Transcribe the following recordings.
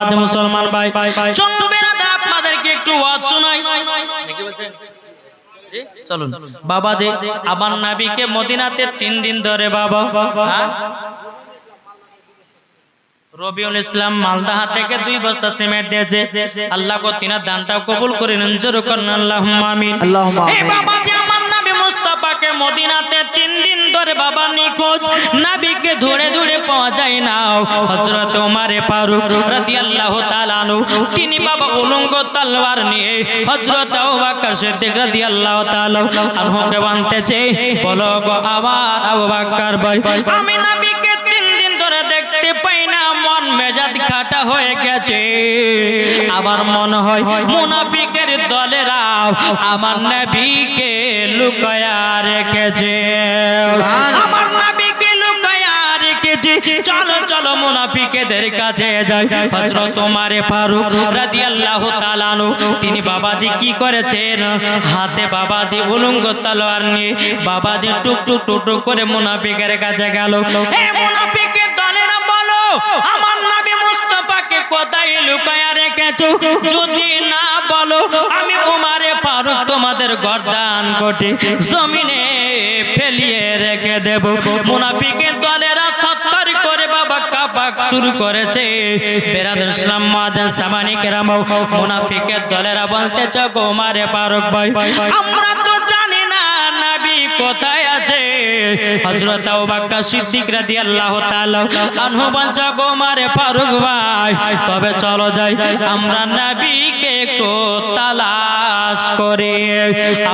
মুসলমান ভাই আপনাদেরকে একটু ওয়াজ শোনাই। নাকি বলছেন? জি, চলুন। বাবা যে আবার নাবিকে মদিনাতে তিন দিন ধরে বাবা। হ্যাঁ? রবিউল ইসলাম মালদাহা থেকে দুই বস্তা সিমেন্ট দিয়েছে। আল্লাহ কো তিনার দানটা কবুল করে নিন। জোর করেন আল্লাহুম্মা আমিন। আল্লাহুম্মা এই বাবা যে আমার নবী মুস্তাফাকে মদিনাতে তিন দিন ধরে বাবা নিখোঁজ। নবীকে ধরে ধরে পাওয়া যায় না। হযরত ওমরে ফারুক রাদিয়াল্লাহু তাআলা আনহু, তিনি বাবা উলঙ্গ তলোয়ার নিয়ে আনহুকে বানতেছে। বলো গো ভাই, আমি নবীকে তিন দিন ধরে দেখতে পাই না। মন খাটা হয়ে গেছে। আমার মনে হয় মুনাফিকের দলেরা আমার নবীকে লুকায়া রেখেছে। আমার নবীকে লুকায়া রেখেছে। চলো চলো, মুনাফিকেদের কাছে যাই। হযরত ওমরে ফারুক রাদিয়াল্লাহু তাআলা তিনি বাবাজি কি করেছেন? হাতে বাবাজি উলঙ্গ তলোয়ার নিয়ে বাবাজি টুক টুক টুক টুক করে মুনাফিকের কাছে গেল। হে মুনাফিকের দলেরা বলো, আমার নবী মুস্তাফাকে কোথায় লুকায়া রেখেছো? যদি না বলো, আমি ফারুক তোমাদের গর্দান কোটি জমিনে ফেলিয়ে রেখে দেব। মুনাফিকের দলেরা থরথর করে বাবা কাপাক শুরু করেছে। বেরাদুল ইসলাম মাদান সামানি মুনাফিকের দলেরা বলতেছে গো উমারে ফারুক ভাই। আমরা তো জানি না নবী কোথায় আছে। হযরত আবু বকর সিদ্দিক রাদিয়াল্লাহু তাআলা আনহু বলছে গো মারে ফারুক ভাই। তবে চলো যাই, আমরা নবীকে একটু কাজ করে।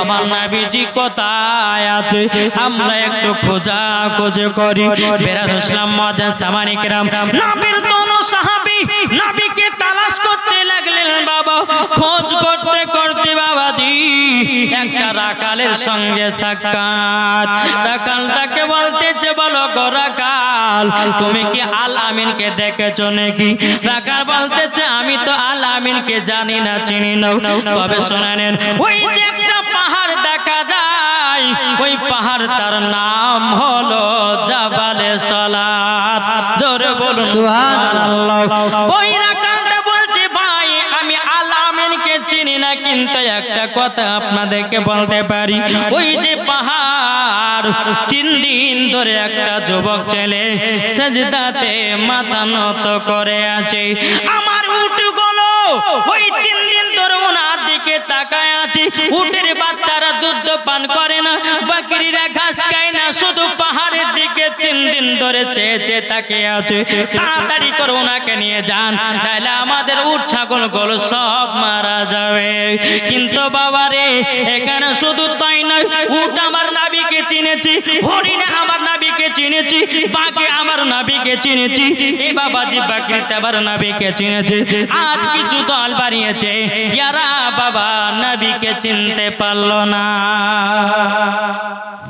আমার নাবিজি কোথায় আছে? আমরা একটু খোঁজা খোঁজে করি বেরাদ ইসলাম মাদান সামানিকরাম নাবির দোনো সাহাবি নাবিকে তালাশ করতে লাগলেন, বাবা। খোঁজ করতে একটা রাকালের সঙ্গে সাক্ষাৎ। রাকালটাকে বলতেছে বলো গো রাকাল তুমি কি আল আমিনকে দেখেছ নাকি? রাকাল বলতেছে আমি তো আল আমিনকে জানি না চিনি না। তবে শুনে নেন ওই যে একটা পাহাড় দেখা যায় ওই পাহাড় তার নাম হলো জাবালে সালাত। জোরে বলুন সুবহানাল্লাহ। কথা আপনাদেরকে বলতে পারি। ওই যে পাহাড়, তিন দিন ধরে একটা যুবক ছেলে সেজদাতে মাথা নত করে আছে। আমার উঠু গলো ওই তিন দিন ধরে ওনার দিকে তাকায় আছে। উটের বাচ্চারা দুধ পান করে না ধরে চেয়ে চেয়ে তাকিয়ে আছে, তাড়াতাড়ি করে ওনাকে নিয়ে যান তাহলে আমাদের উট, ছাগলগুলো সব মারা যাবে। কিন্তু বাবা রে এখানে শুধু তাই নয়, উট আমার নাবিকে চিনেছি, হরিণে আমার নাবিকে চিনেছি বাকি আমার নাবিকে চিনেছি এই বাবাজি বাকরিতে আবার নাবিকে চিনেছি। আজ কিছু দল বাড়িয়েছে ইয়ারা বাবা নাবিকে চিনতে পারল না।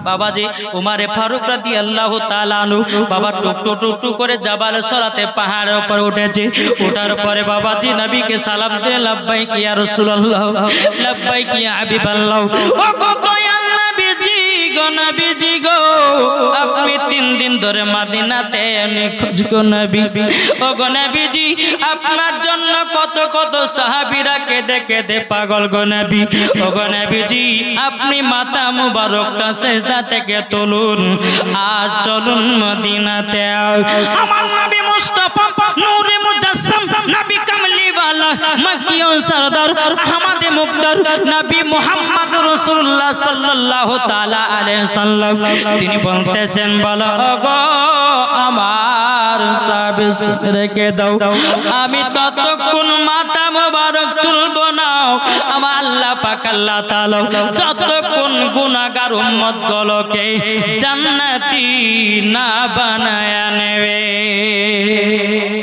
বাবাজি উমারে ফারুক রাতি আল্লাহ তালানু বাবা টুকটু টুক টুক টুক করে জাবাল সরাতে পাহাড়ের উপর উঠেছে। ওঠার পরে বাবাজি নবীকে সালাম দিয়ে লাভবাই কিয়া রসুল্লাহ লাব্বাই কিয়া গো দয়াল নবীজি গো নবীজি গো ধরে মাদিনাতে আমি খোঁজ নবী। ও গো নবীজি, আপনার জন্য কত কত সাহাবীরা কেঁদে কেঁদে পাগল গো নবী। ও গো নবীজি, আপনি মাতা মুবারকটা সেজদা থেকে তুলুন। আর চলুন মদিনাতে আমার নবী মুস্তাফা, নূরে মুজাসসাম, নবী কামলিওয়ালা মক্কিয় সরদার, আহমদ মুকদ্দার নবী মুহাম্মদ রাসূলুল্লাহ সাল্লাল্লাহু তাআলা আলাইহি সাল্লাম। তিনি বলতেছেন, বলো গো আমার সাবিস রেখে দাও। আমি ততক্ষণ মাথা মোবারক তুলবো না আমার আল্লাহ পাক আল্লাহ তাআলা যতক্ষণ গুনাহগার উম্মত গুলোকে জান্নাতি না বানায় নেবে।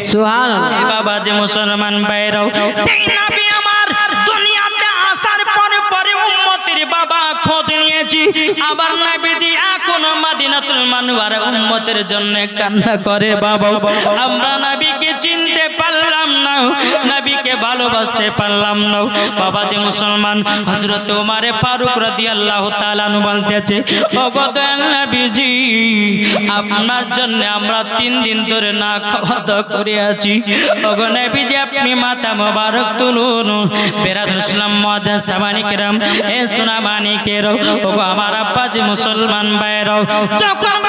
সুবহানাল্লাহ। বাবা যে মুসলমান বাইরাও যেই নবী আমার দুনিয়াতে আসার পরে পরে উম্মতের বাবা খোঁজ নিয়েছি আবার নবীজি এখন মাদিনাতুল মানওয়ার উম্মতের জন্য কান্না করে বাবা আমরা নবীকে চিনতে পারলাম না ভালোবাসতে পারলাম না। বাবা যে মুসলমান হজরত উমারে ফারুক রাজি আল্লাহ তালানু বলতেছে ও গো নবীজি, আপনার জন্য আমরা তিন দিন ধরে না খাওয়া দাওয়া করে আছি। ও গো নবীজি, আপনি মাথা মোবারক তুলুন। বেরাদ ইসলাম মহাদান সামানিকেরাম এ সোনা মানিকেরও ও গো আমার আব্বাজি মুসলমান ভাইরাও যখন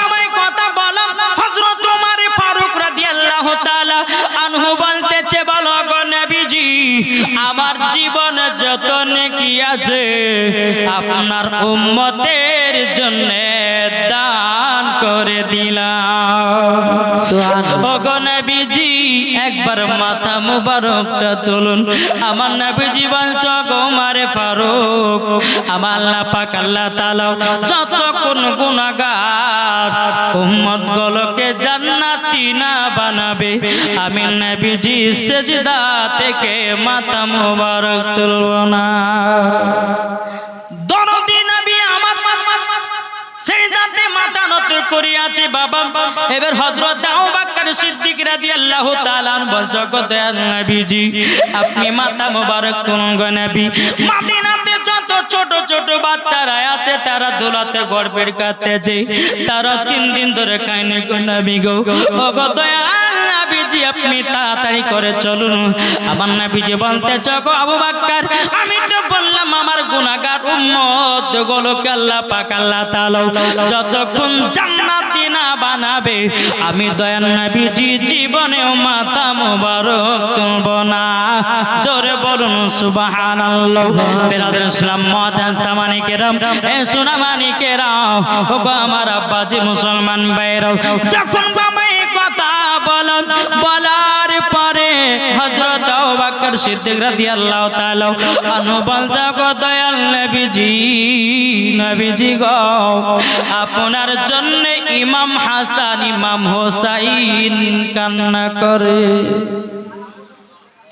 আছে। আপনার উম্মতের জন্য দান করে দিলাম। নবীজি, একবার মাথা মুবারকটা তুলুন। আমার নবীজি বলছ, গো মারে ফারুক, আমার আল্লাহ পাক আল্লাহ যত কোন গুনাহগার উম্মত গুলোকে জান্নাতি না বানাবে। আমি নবীজি সেজদা থেকে তুলব না। সেই মাথা নত বাবা। এবার হযরত আবু সিদ্দিক রাদিয়াল্লাহু তাআলা বলছো গো নবীজি, আপনি মাথা মোবারক তুলুন নবী। ছোট ছোট বাচ্চারা আছে, তারা দোলাতে গড়বের কাতেছে তারা তিন দিন ধরে কাইনে কোন গো ও নবীজি, আপনি তাড়াতাড়ি করে চলুন। আমার নবীজি বলতে গো আবু বকর আমি তো বললাম, আমার গুনাহগার উম্মত গুলোকে আল্লাহ পাক আল্লাহ তাআলা যতক্ষণ জান্নাতি না বানাবে, আমি দয়াল নবীজি জীবনেও মাথা মোবারক তুলব না। জোরে বলুন, সুবহানাল্লাহ। বিরাদার ইসলাম মাতান সামানি কেরাম, এ সোনা মানি কেরাম ও আমার আব্বাজি মুসলমান ভাইরাও যখন বলেন, বলার পরে হযরত আবু বকর সিদ্দিক রাদিয়াল্লাহু তাআলা আনহু বলতা নবীজি নবীজি গো, আপনার জন্য ইমাম হাসান, ইমাম হোসাইন কান্না করে।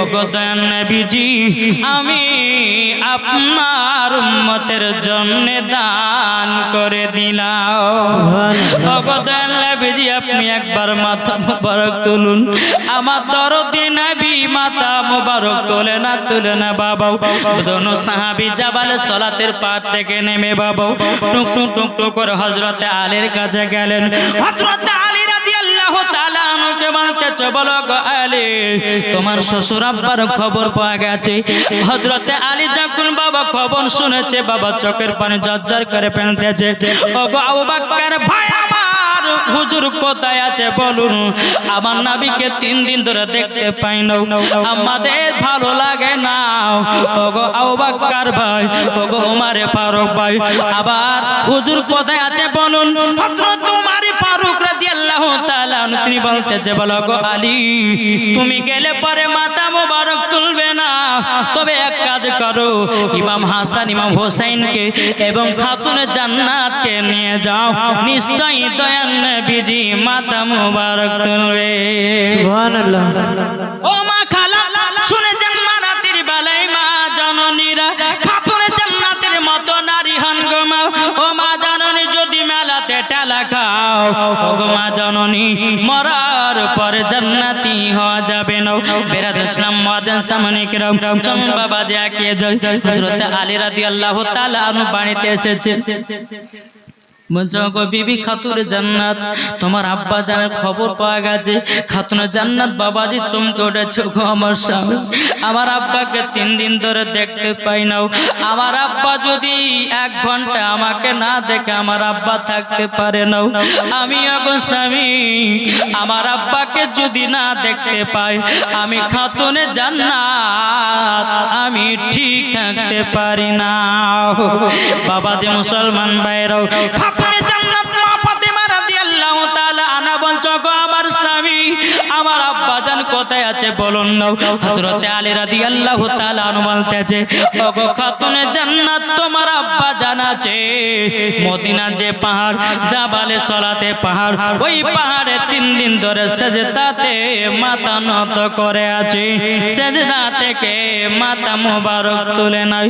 ওগো নবীজি আমি আপনার উম্মতের জন্য দান করে দিলাম। নবীজি আপনি একবার মাথা মুবারক তুলুন। আমার দরদি নবী মাথা মুবারক তোলে না তুলে না বাবা দোনো সাহাবী জাবালে সলাতের পার থেকে নেমে বাবা টুক টুক টুক টুক করে হযরতে আলীর কাছে গেলেন। হযরতে আলী রাদিয়াল্লাহু তাআলা আনহুকে বলতেছে, বলো গো আলী, তোমার শ্বশুর আব্বার খবর পাওয়া গেছে। হযরতে আলী যখন বাবা খবর শুনেছে, বাবা চোখের পানি জর্জর করে আমার, হুজুর কোথায় আছে বলুন? আমার নাবিকে তিন দিন ধরে দেখতে পাই না। আমাদের ভালো লাগে না। ওগো ভাই, ওগো উমারে ফারুক ভাই, আবার হুজুর কোথায় আছে বলুন? হযরত তিনি বলতেছে বলো গো আলী তুমি গেলে পরে মাথা মোবারক তুলবে না। তবে এক কাজ করো ইমাম হাসান ইমাম হোসেনকে এবং খাতুনে জান্নাতকে নিয়ে যাও। নিশ্চয়ই দয়াল নবীজি মাথা মোবারক তুলবে। সুবহানাল্লাহ। ও মা খালা মা রাতের বেলায় মা জননীরা। খাতুনে জান্নাতের মতো নারী হন গো মা। ও মা জননী যদি মেলাতে টেলা খাও ও মা চম বাবা যে একে জয়। হযরত আলী রাদিয়াল্লাহু তাআলা আনহু বাড়িতে এসেছে। বলছো বিবি খাতুর জান্নাত, তোমার আব্বা জানের খবর পাওয়া গেছে, খাতুনে জান্নাত বাবাজি চমকে উঠেছে, গো আমার স্বামী, আমার আব্বাকে তিন দিন ধরে দেখতে পাই নাও, আমার আব্বা যদি এক ঘণ্টা আমাকে না দেখে, আমার আব্বা থাকতে পারে নাও, আমি এখন স্বামী, আমার আব্বাকে যদি না দেখতে পাই, আমি খাতুনে জান্নাত, আমি ঠিক থাকতে পারি না। বাবা যে মুসলমান খাতুনে জান্নাত আমার আব্বা জান কোথায় আছে বলুন না হযরতে আলী রাদিয়াল্লাহু তাআলা বলতেছে, ওগো খাতুনে জান্নাত, তোমার আব্বা জান আছে। মদিনা যে পাহাড়, জাবালে সলাতে পাহাড়, ওই পাহাড়ে তিন দিন ধরে সেজদাতে মাথা নত করে আছে। সেজদা থেকে মাথা মোবারক তুলে নাই।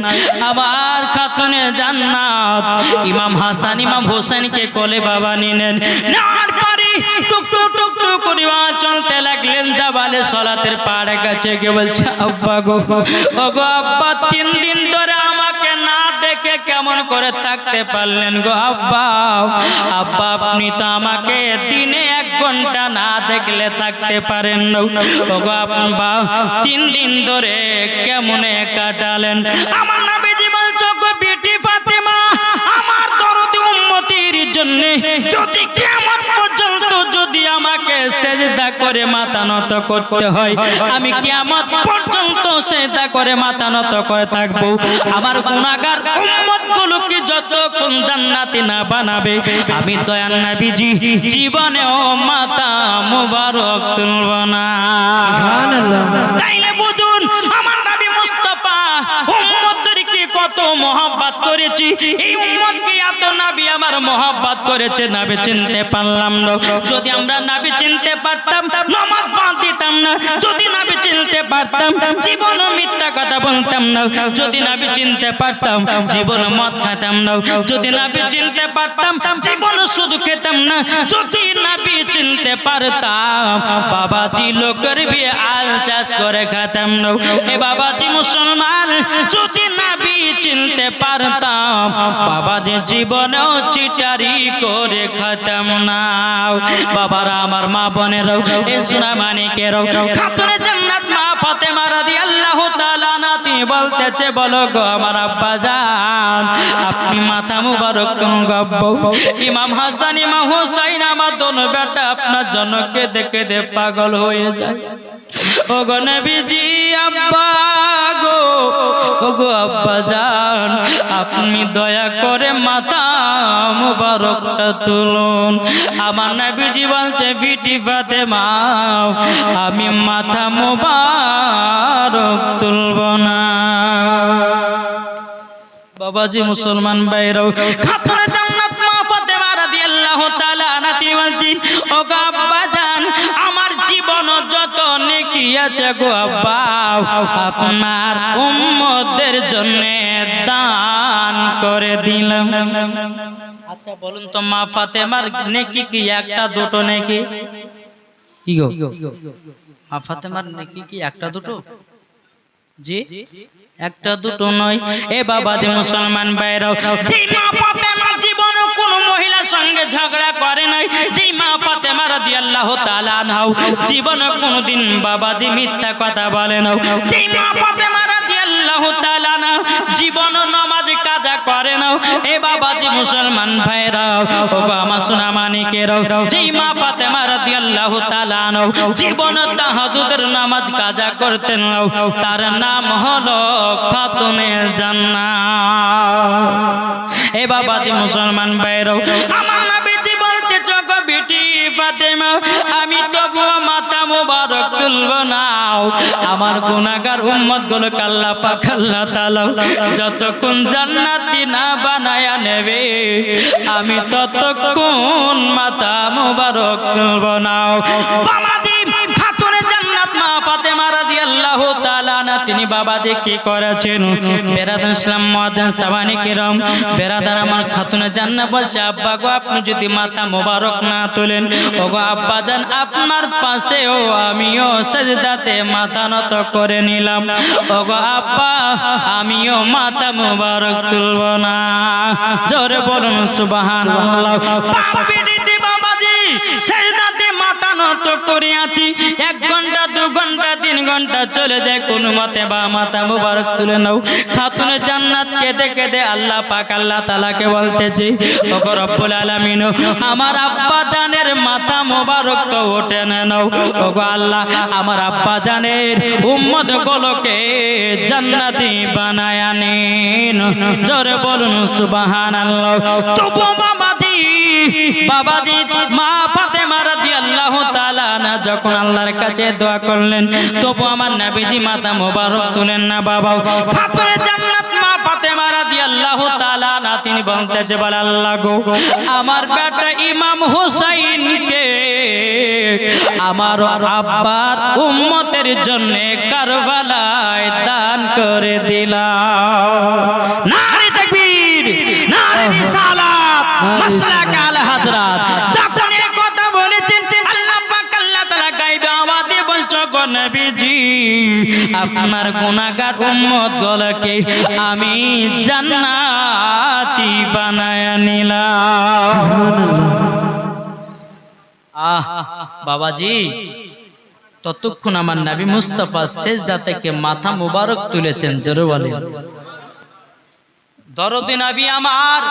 আবার খাতুনে জান্নাত, ইমাম হাসান, ইমাম হোসেনকে কোলে বাবা নিলেন। নেওয়ার পরে আওয়াজ চলতে লাগলেন, জাবালে সলাতের পাড়ে কাছে গিয়ে বলছে, আব্বা গো ও গো আব্বা, তিন দিন ধরে আমাকে না দেখে কেমন করে থাকতে পারলেন গো আব্বা? আব্বা, আপনি তো আমাকে দিনে এক ঘণ্টা না দেখলে থাকতে পারেন ও গো আব্বা, তিন দিন ধরে কেমনে কাটালেন? আমার নবীজি বলছো গো বেটি ফাতেমা, আমার দরদি উম্মতির জন্য যদি আমাকে সেজদা করে মাথা নত করতে হয়। আমি কিয়ামত পর্যন্ত সেজদা করে মাথা নত করে থাকব। আমার গুনাহগার উম্মত গুলোকে যতক্ষণ জান্নাতি না বানাবে আমি দয়াল নবীজি জীবনেও মাথা মুবারক তুলব না। তাইলে বুঝুন আমার নবী মুস্তাফা উম্মতদেরকে কত মহব্বত করেছি। এই উম্মতকে এত নাবি আমার মহব্বত করেছে, নবী চিনতে পারলাম না। যদি আমরা নাবি চিনতে পারতাম, নামাজ বাদ দিতাম না, যদি নবী চিনতে পারতাম, জীবন মিথ্যা কথা বলতাম না, যদি নবী চিনতে পারতাম, জীবন মদ খাতাম না, যদি নবী চিনতে পারতাম, জীবন শুধু খেতাম না, যদি নবী চিনতে পারতাম, বাবাজি লোকের বিয়ে আল চাষ করে খাতাম না। এ বাবাজি মুসলমান, যদি না নবী চিনতে পারতাম, বাবাজি জীবনেও চিটারি করে খাতাম না। বাবারা আমার মা বোনেরাও এ সোনা মানিকেরাও খাতুনে জান্নাত মা ফাতেমা রাদিয়াল্লাহু তাআলা না তিনি বলতেছে, বলো গো আমার আব্বা জান, আপনি মাথা মুবারক কোন গব্ব। ইমাম হাসান, ইমাম হুসাইন, আমার দোনো বেটা আপনার জন্য কেঁদে কেঁদে পাগল হয়ে যায়। ও গো নবীজি আব্বা গো ও গো আব্বা জান আপনি দয়া করে মাথা মুবারকটা তুলুন। আমার নবীজি বলছে বিটি ফাতেমা আমি মাথা মুবারক তুলব না। বাবাজি মুসলমান বাইরাও খাতুনে জান্নাত মা ফাতেমা রাদিয়াল্লাহু তাআলা আনাতি বলছেন ও গো আব্বা জান, আমার জীবন যত নেকি আছে গো আব্বা, আপনার উম্মতদের জন্য করে দিলাম। আচ্ছা বলুন তো মা ফাতেমার নেকি কি? একটা দুটো নেকি? কি গো মা ফাতেমার নেকি কি? একটা দুটো? জি? একটা দুটো নয়। এ বাবা যে মুসলমান বাইরাও যেই মা ফাতেমার জীবনে কোন মহিলার সঙ্গে ঝগড়া করে নাই যেই মা ফাতেমা রাদিয়াল্লাহু তাআলা আনহা জীবনে কোনদিন বাবাজি মিথ্যা কথা বলে না যেই মা ফাতেমা জীবন নামাজ কাজা করে না এ বাবাজি মুসলমান ভাইরাও ও গো আমার সোনা মানিকেরাও, যেই জীবন তাহাজ্জুদের নামাজ কাজা করতেন তার নাম হলো খাতুনে জান্নাত। এ বাবাজি মুসলমান ভাইরাও আমার নবীজি বলতে চোখ বিটি ফাতেমা, আমি তবু তুলব না আমার গুণাগার উম্মতগুলো কাল্লা পাখাল্লা আল্লাহ যতক্ষণ জান্নাতি না বানায়া নেবে, আমি ততক্ষণ মাতা মুবারক তুলব না তিনি বাবাজি কি করেছেন? বেরাদান ইসলাম মুয়াদ্দিন সাবানি কিরাম। বেরাদার আমার খাতুনে জান্নাত বলছে, আব্বা গো, আপনি যদি মাথা মোবারক না তোলেন ও গো আব্বা জান আপনার পাশেও আমিও সেজদাতে মাথা নত করে নিলাম। ও গো আব্বা, আমিও মাথা মোবারক তুলব না। জোরে বলুন, সুবহানাল্লাহ। বাবা দিদি বাবাজি, সেজদাতে মাথা নত করে আছি এক ঘণ্টা ঘণ্টা চলে যায়, কোন মতে বা মাথা মুবারক তুলে নাও। খাতুনে জান্নাত কেঁদে কেঁদে আল্লাহ পাক আল্লাহ তালাকে বলতেছে, ওগো রব্বুল আলামিন, আমার আব্বা জানের মাথা মুবারক তো ওঠে নাও। ওগো আল্লাহ, আমার আব্বা জানের উম্মত গুলোকে জান্নাতি বানায় নিন। জোরে বলুন, সুবহানাল্লাহ। তবু বাবাজি বাবাজি, মা ফাতেমা রাদিয়াল্লাহু তাআলা না যখন আল্লাহর কাছে দোয়া করলেন, তবু আমার নাবিজি মাথা মোবারক তুলেন না বাবা খাতুনে জান্নাত মা ফাতেমা রাদিয়াল্লাহু তাআলা না তিনি বলতেছে, বলে আল্লাহ গো, আমার বেটা ইমাম হুসাইনকে আমার আব্বার উম্মতের জন্য কারবালায় দান করে দিলাম। নারী তাকবীর, নারী গো নবীজি, আপনার গুনাহগার উম্মত গুলোকে আমি জান্নাতি বানায় নিলাম। আহ, বাবাজি, ততক্ষণ আমার নবী মুস্তাফা সেজদা থেকে মাথা মুবারক তুলেছেন, জোরে বলেন। দরদি নবী আমার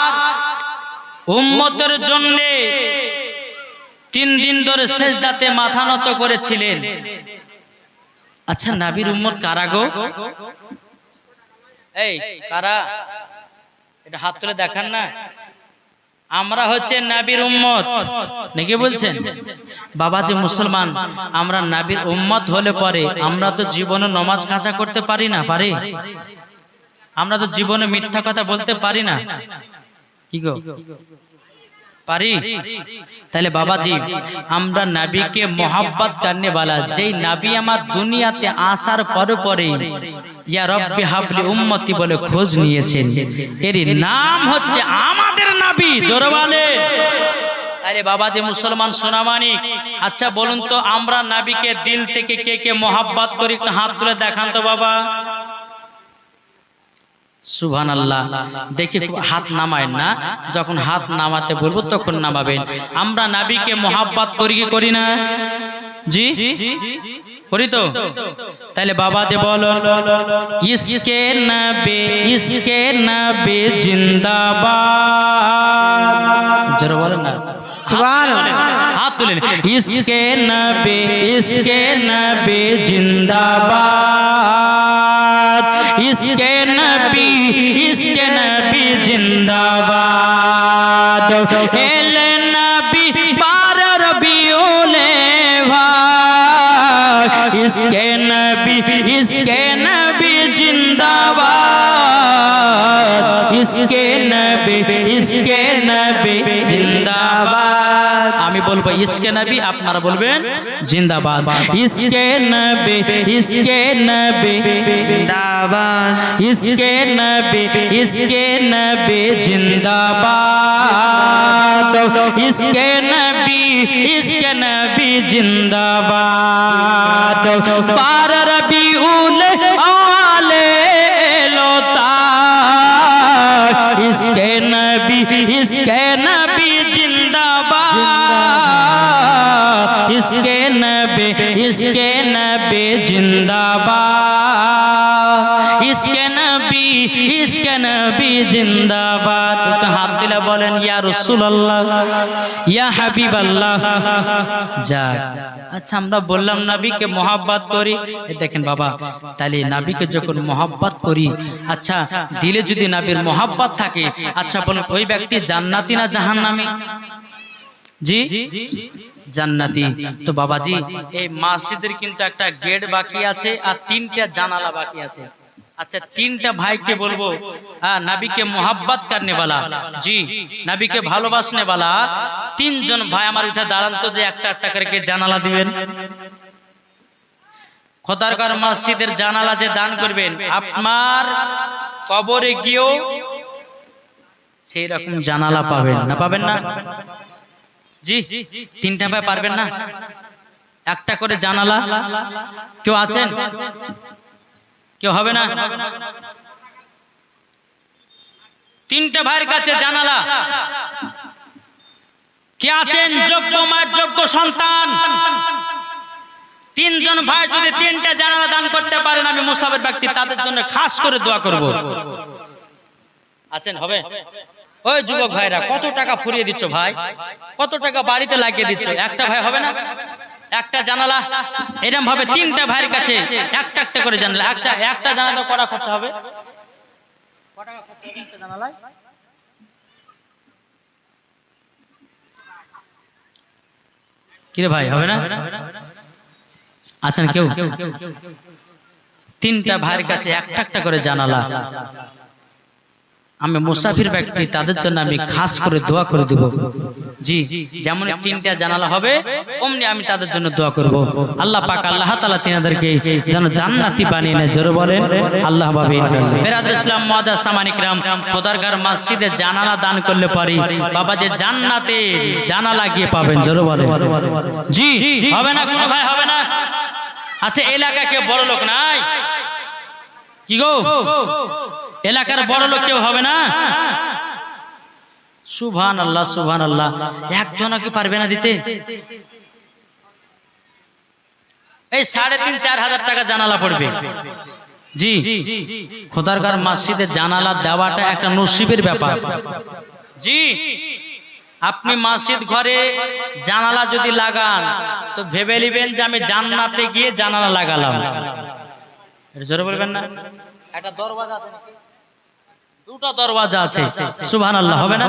উম্মতের জন্য তিন দিন ধরে সেজদাতে মাথা নত করেছিলেন। আচ্ছা নাবির উম্মত কারা গো? এই কারা? এটা হাত তুলে দেখান না। আমরা হচ্ছে নাবির উম্মত। নাকি বলছেন? বাবা যে মুসলমান আমরা নাবির উম্মত হলে পরে আমরা তো জীবনে নমাজ কাঁচা করতে পারি না পারি? আমরা তো জীবনে মিথ্যা কথা বলতে পারি না। কি গো? পারি? তাহলে বাবাজি, আমরা নাবিকে মোহাব্বত করনে वाला যেই নাবি আমার দুনিয়াতে আসার পর পরে ইয়া রব্বি হাবলি উম্মতি বলে খোঁজ নিয়েছেন। এর নাম হচ্ছে আমাদের নাবি, জোরে বলেন। তাহলে বাবাজি, মুসলমান সোনামানিক আচ্ছা বলুন তো, আমরা নাবিকে দিল থেকে কে কে মোহাব্বত করি? হাত তুলে দেখান তো বাবা। সুবহান আল্লাহ দেখে হাত নামায় না। যখন হাত নামাতে বলব তখন নামাবেন। আমরা নাবিকে মোহাব্বত করি কি করি না? জি? করি তো? তাহলে বাবা যে বলো ইসকে নবে ইসকে নবে জিন্দাবাদ। জোরে বলেন না। হাত তুলেন ইসকে নবে ইসকে নবে জিন্দাবাদ। ইসকে নবী ইসকে নবী জিন্দাবাদ এলে নবী বার রবিউলে ভাই ইসকে নবী ইসকে নবী জিন্দাবাদ ইসকে নবী বলব, ইসকে নবী আপনারা বলবেন, জিন্দাবাদ ইসকে নবী ইসকে নবী জিন্দাবাদ ইসকে নবী ইসকে নবী জিন্দাবাদ ইসকে নবী ইসকে নবী জিন্দাবাদ পার আচ্ছা আচ্ছা দিলে যদি নাবির মোহাব্বত থাকে আচ্ছা বলুন ওই ব্যক্তি জান্নাতি না জাহান্নামী? জি? জান্নাতি। তো বাবাজি, এই কিন্তু একটা গেট বাকি আছে আর তিনটা জানালা বাকি আছে। আচ্ছা তিনটা ভাইকে বলব। হ্যাঁ নাবিকে মোহাব্বত কারনে বালা। জি, নাবিকে ভালোবাসনে বালা। তিনজন ভাই আমার উঠে দাঁড়ান তো যে একটা একটা করে জানালা দিবেন। খোদারকার মসজিদের জানালা যে দান করবেন, আপনার কবরে গিয়েও সেই রকম জানালা পাবেন না পাবেন না? জি, তিনটা ভাই পারবেন না? একটা করে জানালা। কেউ আছেন? কেউ হবে না? তিনটা ভাইয়ের কাছে জানালা। কে আছেন? যোগ্য মায়ের যোগ্য সন্তান। তিনজন ভাই যদি তিনটা জানালা দান করতে পারেন, আমি মুসাফের ব্যক্তি তাদের জন্য খাস করে দোয়া করব। আছেন? হবে? ওই যুবক ভাইরা, কত টাকা ফুরিয়ে দিচ্ছ ভাই? কত টাকা বাড়িতে লাগিয়ে দিচ্ছ? একটা ভাই হবে না? একটা জানালা এরকম ভাবে তিনটা ভাইয়ের কাছে একটা একটা করে জানালা। একটা একটা জানালা করা খরচা হবে? কিরে ভাই, হবে না? আছেন কেউ? তিনটা ভাইয়ের কাছে একটা একটা করে জানালা। আমি মুসাফির ব্যক্তি তাদের জন্য আমি খাস করে দোয়া করে দেব। জি যেমন তিনটা জানালা হবে অমনি আমি তাদের জন্য দোয়া করব। আল্লাহ পাক আল্লাহ তাআলা তিনাদেরকে যেন জান্নাতি বানিয়ে নেয় জোরে বলেন। আল্লাহ ভাবে বেরাদুল ইসলাম মুআজ্জাজ সামানিকরাম খোদারগার মসজিদে জানালা দান করলে পারি। বাবা যে জান্নাতে জানালা গিয়ে পাবেন জোরে বলেন। জি হবে না কোনো ভাই হবে না। আচ্ছা এলাকা কেউ বড় লোক নাই? কি গো? এলাকার বড় লোক কেউ হবে না? সুভান আল্লাহ সুভান আল্লাহ একজন কি পারবে না দিতে? এই সাড়ে তিন, চার হাজার টাকা জানালা পড়বে। জি খোদারগার মসজিদে জানালা দেওয়াটা একটা নসিবের ব্যাপার। জি, আপনি মসজিদ ঘরে জানালা যদি লাগান, তো ভেবে নিবেন যে আমি জান্নাতে গিয়ে জানালা লাগালাম। জোরে বলবেন না? একটা দরওয়াজা আছে? দুটো দরওয়াজা আছে। সুবহান আল্লাহ হবে না?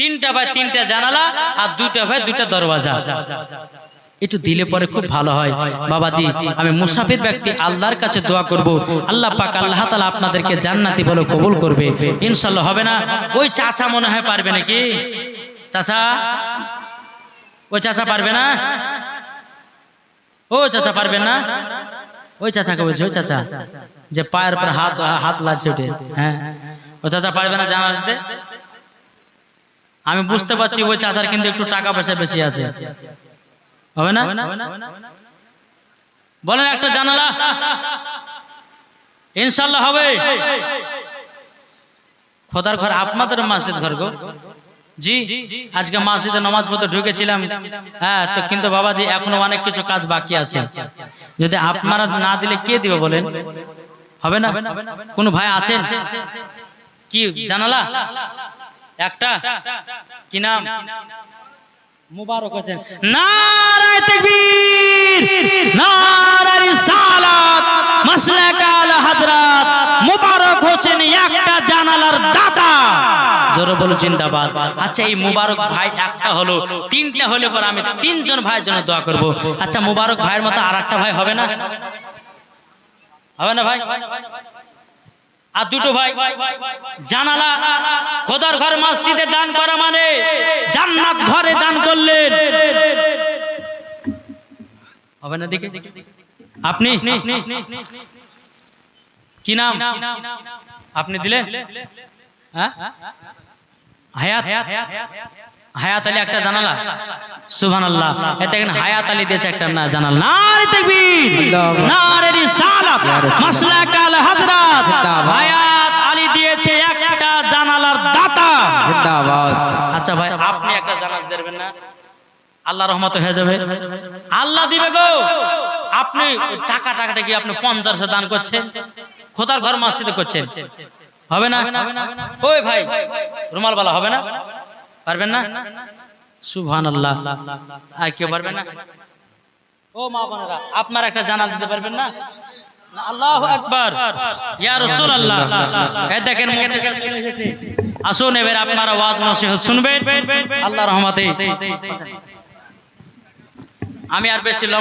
তিনটা ভাই তিনটা জানালা আর দুইটা ভাই দুইটা দরওয়াজা। একটু দিলে পরে খুব ভালো হয়। বাবাজি আমি মুসাফির ব্যক্তি আল্লাহর কাছে দোয়া করব। আল্লাহ পাক আল্লাহ তাআলা আপনাদেরকে জান্নাতি বলে কবুল করবে। ইনশাআল্লাহ হবে না? ওই চাচা মনে হয় পারবে নাকি? চাচা? ওই চাচা পারবে না? ও চাচা পারবে না? ওই চাচাকে বলছি ওই চাচা। যে পায়ের পর হাত হাত লাগছে ওঠে হ্যাঁ। ও চাচা পারবে না জানা আমি বুঝতে পারছি ওই চাচার কিন্তু একটু টাকা পয়সা বেশি আছে। হবে না? বলেন একটা জানালা। ইনশাল্লাহ হবে। খোদার ঘর আপনাদের মসজিদ ঘর গো। জি, আজকে মসজিদে নামাজ পড়তে ঢুকেছিলাম। হ্যাঁ তো কিন্তু বাবা বাবাজি এখনও অনেক কিছু কাজ বাকি আছে। যদি আপনারা না দিলে কে দিবে বলেন? হবে না? কোন ভাই আছেন? কি জানালা? একটা? কি নাম? মুবারক হোসেন। নারায়ে তাকবীর নারায়ে রিসালাত মাসলাক আলা হযরত মুবারক হোসেন একটা জানালার দাতা। জোরে বলো জিন্দাবাদ। আচ্ছা এই মুবারক ভাই একটা হলো তিনটা হলে পর আমি তিনজন ভাইয়ের জন্য দোয়া করব। আচ্ছা মুবারক ভাইয়ের মতো আরেকটা ভাই হবে না? হবে না ভাই? আর দুটো ভাই জানালা খোদার ঘর মসজিদে দান করা মানে জান্নাত ঘরে দান করলেন। হবে না দেখে? আপনি? কি নাম? আপনি দিলেন? হ্যাঁ? হায়াত? হায়াত আলী একটা জানালা। সুবহান আল্লাহ এটা এখানে হায়াত আলী দিয়েছে একটা না জানালা। নারে মাসলাক আল হযরত হায়াত আলী দিয়েছে একটা জানালার দাতা। জিন্দাবাদ আচ্ছা ভাই আপনি একটা জানালা দেবেন না? আল্লাহ রহমত হয়ে যাবে। আল্লাহ দিবে গো। আপনি টাকা টাকাটা কি আপনি পঞ্চাশ দান করছেন? খোদার ঘর মসজিদে করছেন? হবে না? ওই ভাই রুমাল বালা হবে না? পারবেন না? সুবহান আল্লাহ আর কেউ পারবেন না? ও মা বোনেরা আপনার একটা জানাল দিতে পারবেন না? আল্লাহ আকবার। ইয়া রাসূলুল্লাহ। এই দেখেন আসুন এবার আপনারা ওয়াজ নসিহত শুনবেন। আল্লাহ রহমতে। আমি আর বেশি লম্বা